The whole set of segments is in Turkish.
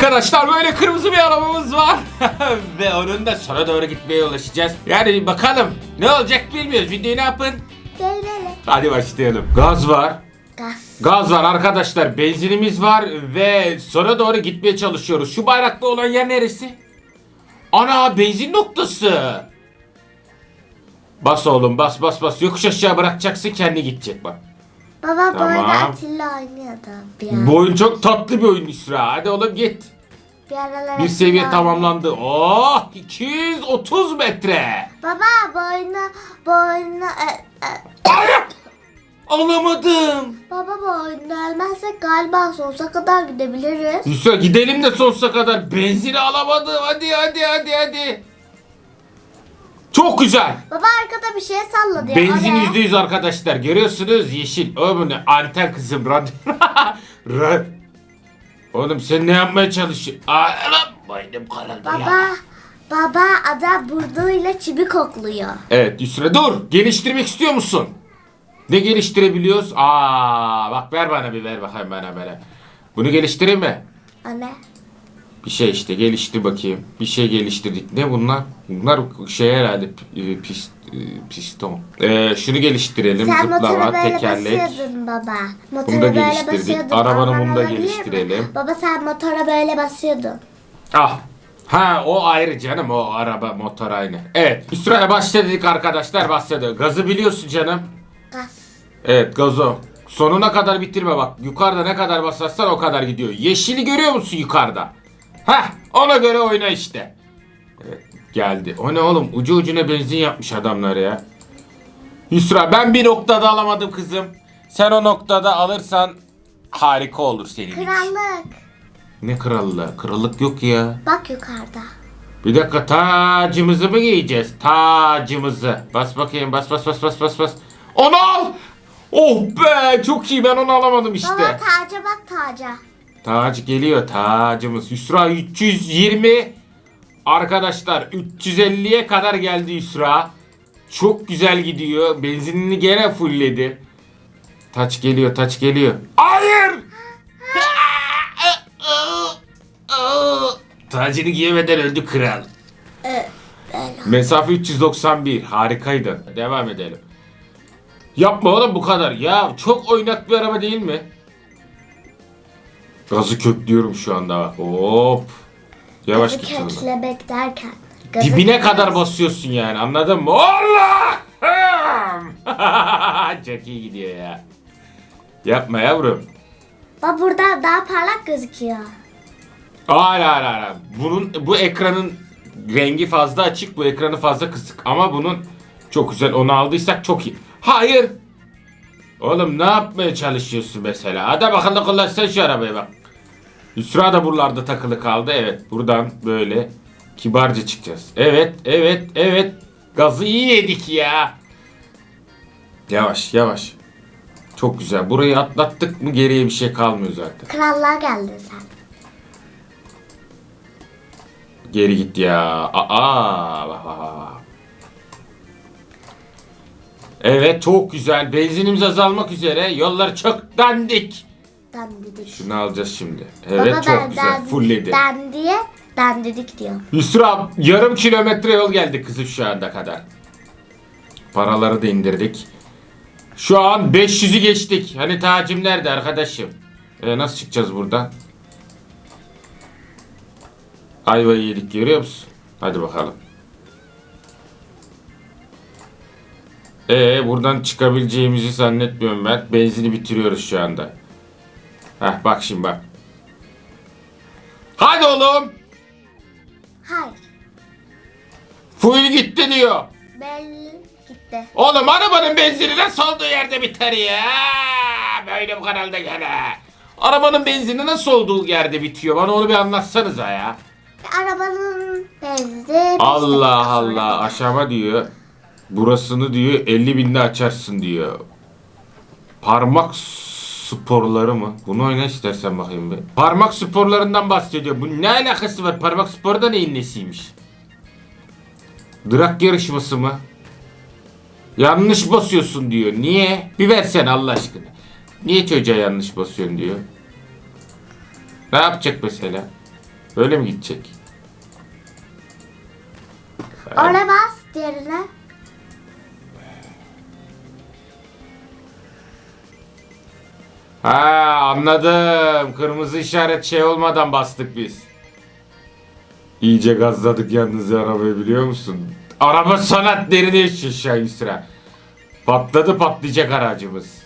Arkadaşlar böyle kırmızı bir arabamız var. Ve onun da sona doğru gitmeye ulaşacağız. Yani bakalım ne olacak bilmiyoruz. Videoyu ne yapın? Böyle. Hadi başlayalım. Gaz var. Gaz. Gaz var arkadaşlar. Benzinimiz var ve sona doğru gitmeye çalışıyoruz. Şu bayraklı olan yer neresi? Ana benzin noktası. Bas oğlum bas bas bas. Yokuş aşağı bırakacaksın kendi gidecek bak. Baba Tamam. böyle Atilla oynuyordu bir ara. Bu oyun çok tatlı bir oyun İsra. Hadi oğlum git. Bir aralar Bir Atilla seviye oynuyordu. tamamlandı. Oh 230 metre. Baba bu oyunu, bu oyunu, e, e, Ay! Alamadım. baba bu oyunu ölmezsek galiba sonsuza kadar gidebiliriz. İsra gidelim de sonsuza kadar. Benzini alamadım. Hadi hadi hadi hadi. Çok güzel. Baba arkada bir şey salladı ya. Benzin yüzde yüz arkadaşlar. Görüyorsunuz yeşil. O bu ne? Anten kızım. Radyo. Ra- Oğlum sen ne yapmaya çalışıyorsun? Aa, lan boynum karadı Baba, ya. baba ada burnuyla çibi kokluyor. Evet Yusra dur. Geliştirmek istiyor musun? Ne geliştirebiliyoruz? Aa bak ver bana bir ver bakayım bana böyle. Bunu geliştireyim mi? O ne? Bir şey işte geliştir bakayım. Bir şey geliştirdik. Ne bunlar? Bunlar şey herhalde e, pist, e, piston. Ee, şunu geliştirelim. Sen Zıplama, motoru böyle tekerlek. basıyordun baba. Motoru Bunu da böyle geliştirdik. basıyordun. Arabanın Aman bunu da olabilir mi? geliştirelim. Baba sen motora böyle basıyordun. Ah. Ha o ayrı canım o araba motor aynı. Evet. Üstüne başladık arkadaşlar başladı. Gazı biliyorsun canım. Gaz. Evet gazo. Sonuna kadar bitirme bak. Yukarıda ne kadar basarsan o kadar gidiyor. Yeşili görüyor musun yukarıda? Heh ona göre oyna işte. Evet geldi. O ne oğlum ucu ucuna benzin yapmış adamlar ya. Yusra ben bir noktada alamadım kızım. Sen o noktada alırsan harika olur senin için. Krallık. Ne krallığı? Krallık yok ya. Bak yukarıda. Bir dakika tacımızı mı giyeceğiz? Tacımızı. Bas bakayım bas bas bas bas bas bas. Onu al. Oh be çok iyi ben onu alamadım işte. Baba taca bak taca. Tac geliyor tacımız. Yusra 320. Arkadaşlar 350'ye kadar geldi Yusra. Çok güzel gidiyor. Benzinini gene fullledi. Taç geliyor taç geliyor. Hayır. Tacını giyemeden öldü kral. Mesafe 391. Harikaydın. Devam edelim. Yapma oğlum bu kadar. Ya çok oynak bir araba değil mi? Gazı köklüyorum şu anda bak. Hop. Yavaş Gazı git oğlum. köklemek derken. gazı Dibine köklemek- kadar basıyorsun yani anladın mı? Allah! çok iyi gidiyor ya. Yapma yavrum. Bak burada daha parlak gözüküyor. Hayır hayır hayır. Bunun bu ekranın rengi fazla açık, bu ekranı fazla kısık. Ama bunun çok güzel. Onu aldıysak çok iyi. Hayır. Oğlum ne yapmaya çalışıyorsun mesela? Hadi bakalım kullansan şu arabayı bak. Yusra da buralarda takılı kaldı. Evet buradan böyle kibarca çıkacağız. Evet evet evet. Gazı iyi yedik ya. Yavaş yavaş. Çok güzel. Burayı atlattık mı geriye bir şey kalmıyor zaten. Krallığa geldin sen. Geri git ya. Aa. bak, bak, bak. Evet çok güzel. Benzinimiz azalmak üzere. Yollar çok dandik. Dandidik. Şunu alacağız şimdi. Evet Baba çok ben güzel. dan- Fullledi. Dandiye dandidik diyor. Yusra yarım kilometre yol geldik kızım şu anda kadar. Paraları da indirdik. Şu an 500'ü geçtik. Hani tacim nerede arkadaşım? E, nasıl çıkacağız buradan? Ayvayı yedik görüyor musun? Hadi bakalım. Ee buradan çıkabileceğimizi zannetmiyorum ben. Benzini bitiriyoruz şu anda. Heh bak şimdi bak. Hadi oğlum. Hayır. Full gitti diyor. Belli gitti. Oğlum arabanın benzini nasıl olduğu yerde biter ya? Böyle bu kanalda gene. Arabanın benzini nasıl olduğu yerde bitiyor? Bana onu bir anlatsanıza ya. Arabanın benzini. Allah Allah aşama diyor. Burasını diyor 50 binde açarsın diyor. Parmak sporları mı? Bunu oyna istersen bakayım bir. Parmak sporlarından bahsediyor. Bu ne alakası var? Parmak sporu da neyin nesiymiş? Drak yarışması mı? Yanlış basıyorsun diyor. Niye? Bir versen Allah aşkına. Niye çocuğa yanlış basıyorsun diyor. Ne yapacak mesela? Böyle mi gidecek? Ona bas diğerine. Ha anladım. Kırmızı işaret şey olmadan bastık biz. İyice gazladık yalnız ya arabayı biliyor musun? Araba sanat derine an sıra. Patladı patlayacak aracımız.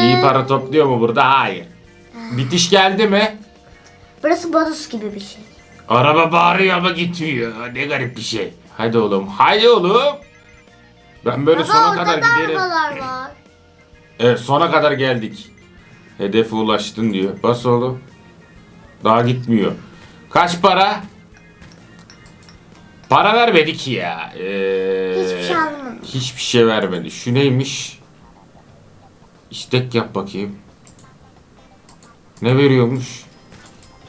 İyi para topluyor mu burada? Hayır. Bitiş geldi mi? Burası bonus gibi bir şey. Araba bağırıyor ama gitmiyor. Ne garip bir şey. Hadi oğlum. Hadi oğlum. Ben böyle Baba sona orada kadar da giderim. arabalar var. Evet sona kadar geldik. Hedefe ulaştın diyor. Bas oğlum. Daha gitmiyor. Kaç para? Para vermedi ki ya. Ee, Hiçbir şey almamış. Hiçbir şey vermedi. Şu neymiş? İstek yap bakayım. Ne veriyormuş?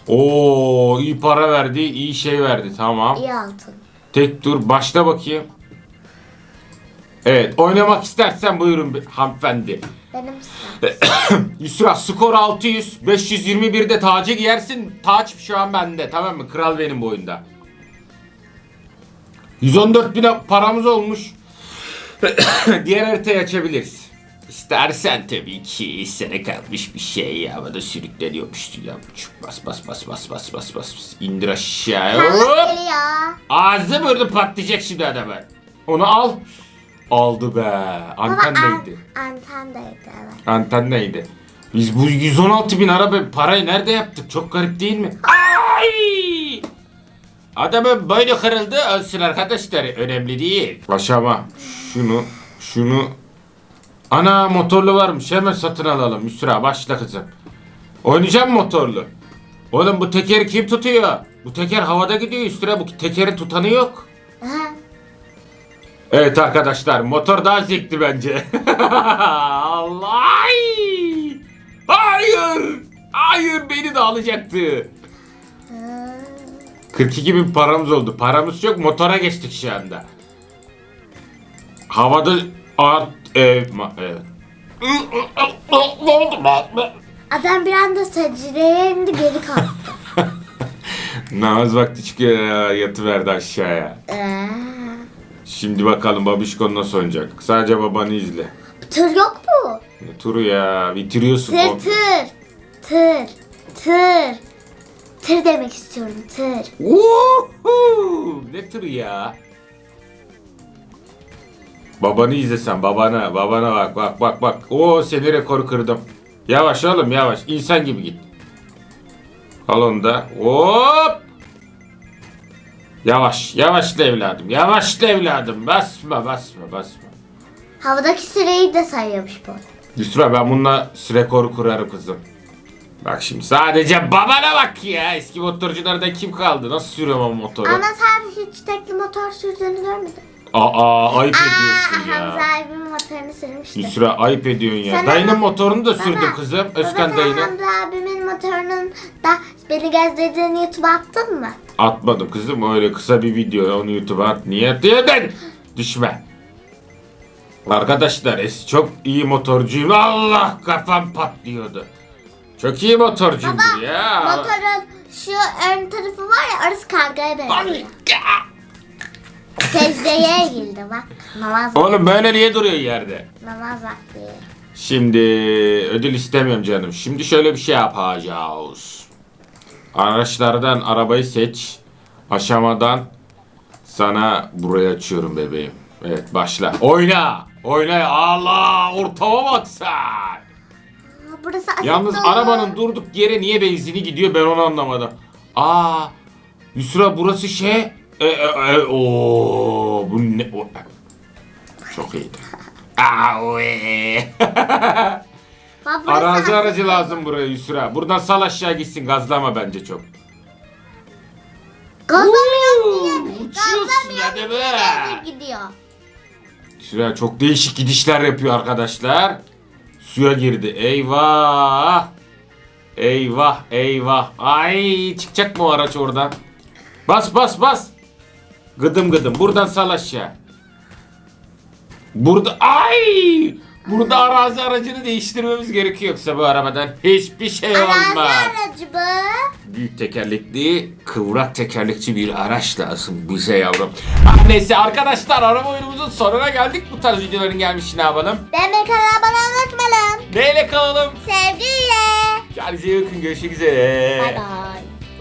Oo iyi para verdi, iyi şey verdi. Tamam. İyi altın. Tek tur başla bakayım. Evet oynamak istersen buyurun be- hanımefendi. Benim sıram. Yusra skor 600. 521'de tacı giyersin. Taç şu an bende tamam mı? Kral benim bu oyunda. 114 bin paramız olmuş. Diğer haritayı açabiliriz. İstersen tabii ki sene kalmış bir şey ya. Bana sürükleniyormuştu ya. Bas bas bas bas bas bas bas. İndir aşağı. Kalıp Hop. geliyor. Ağzı burnu patlayacak şimdi adamın. Onu al. Aldı be. Baba Antendeydi. an, antendeydi evet. Antendeydi. Biz bu 116 bin araba parayı nerede yaptık? Çok garip değil mi? Ay! Adamın boynu kırıldı ölsün arkadaşlar. Önemli değil. Aşama. Şunu, şunu. Ana motorlu varmış. Hemen satın alalım. Müsra başla kızım. Oynayacağım motorlu. Oğlum bu tekeri kim tutuyor? Bu teker havada gidiyor üstüne. Bu tekerin tutanı yok. Evet arkadaşlar motor daha zevkli bence. Allah! Ay! Hayır! Hayır beni de alacaktı. ha. 42 bin paramız oldu. Paramız yok motora geçtik şu anda. Havada art... E, ma, evet. Adam bir anda secdeye indi geri kalktı. Namaz vakti çıkıyor ya, yatıverdi aşağıya. Ee, Şimdi bakalım babişkon nasıl oynayacak. Sadece babanı izle. tır yok mu? Ne turu ya bitiriyorsun. Tır komple. tır. Tır. Tır. Tır demek istiyorum tır. Woohoo! Ne tır ya? Babanı izlesen babana babana bak bak bak bak. Oo seni rekoru kırdım. Yavaş oğlum yavaş insan gibi git. Al onu da. Hop! Yavaş yavaşla evladım yavaşla evladım basma basma basma. Havadaki süreyi de sayıyormuş bu. Yusra ben bununla rekoru kurarım kızım. Bak şimdi sadece babana bak ya. Eski motorculardan kim kaldı? Nasıl sürüyorum o motoru? Ama sen hiç tekli motor sürdüğünü görmedin. Aa ayıp Aa, ediyorsun ya. Hamza abimin motorunu sürmüştü. Yusra ayıp ediyorsun ya. Sana- Dayının motorunu da Baba, sürdüm kızım. Özkan baba, sen dayının. Hamza abimin motorunun da beni gezdirdiğini YouTube'a attın mı? Atmadım kızım öyle kısa bir video onu YouTube'a at. Niye atıyordun? Düşme. Arkadaşlar es çok iyi motorcuyum. Allah kafam patlıyordu. Çok iyi motorcuyumdur Baba ya. motorun şu ön tarafı var ya orası kargaya benziyor. Secdeye eğildi bak. Namaz, Oğlum böyle niye duruyor yerde? namaz vakti. Şimdi ödül istemiyorum canım. Şimdi şöyle bir şey yapacağız. Araçlardan arabayı seç. Aşamadan sana burayı açıyorum bebeğim. Evet başla. Oyna. Oyna. Allah ortama bak sen. Aa, Burası Yalnız dolu. arabanın durduk yere niye benzini gidiyor ben onu anlamadım. Aa Yusra burası şey. E, e, e, oo, bu ne? O, çok iyiydi. Aa, oy. Bak, burası Arazi asit aracı lazım buraya Yusra. Buradan sal aşağı gitsin gazlama bence çok. Gazlamıyor diye. Uçuyorsun Gazlamıyor diye mi? gidiyor. Yusra çok değişik gidişler yapıyor arkadaşlar. Suya girdi. Eyvah. Eyvah eyvah. Ay çıkacak mı o araç oradan? Bas bas bas. Gıdım gıdım. Buradan sal aşağı. Burada ay! Burada arazi aracını değiştirmemiz gerekiyor yoksa bu arabadan hiçbir şey Arazi olmaz. aracı Bu. Büyük tekerlekli, kıvrak tekerlekçi bir araç lazım bize yavrum. Ah, neyse arkadaşlar araba oyunumuzun sonuna geldik. Bu tarz videoların gelmiş ne yapalım? Demek arabana unutmayalım. Neyle kalalım? Sevgiyle. Kendinize iyi bakın görüşmek üzere. Bay bay.